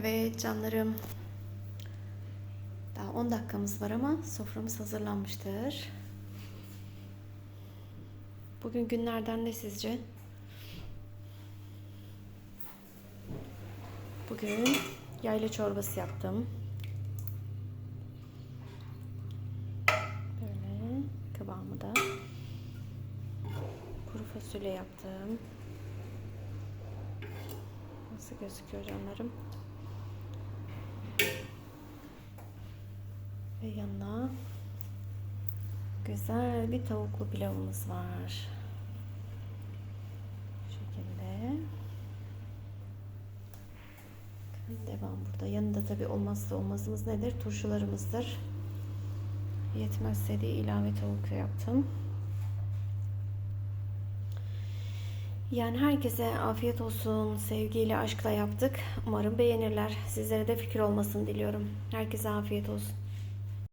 Evet canlarım. Daha 10 dakikamız var ama soframız hazırlanmıştır. Bugün günlerden ne sizce? Bugün yayla çorbası yaptım. Böyle kıvamı da. Kuru fasulye yaptım. Nasıl gözüküyor canlarım? Ve yanına güzel bir tavuklu pilavımız var. Bu şekilde. Devam burada. Yanında tabi olmazsa olmazımız nedir? Turşularımızdır. Yetmezse de ilave tavuk yaptım. Yani herkese afiyet olsun, sevgiyle, aşkla yaptık. Umarım beğenirler. Sizlere de fikir olmasını diliyorum. Herkese afiyet olsun.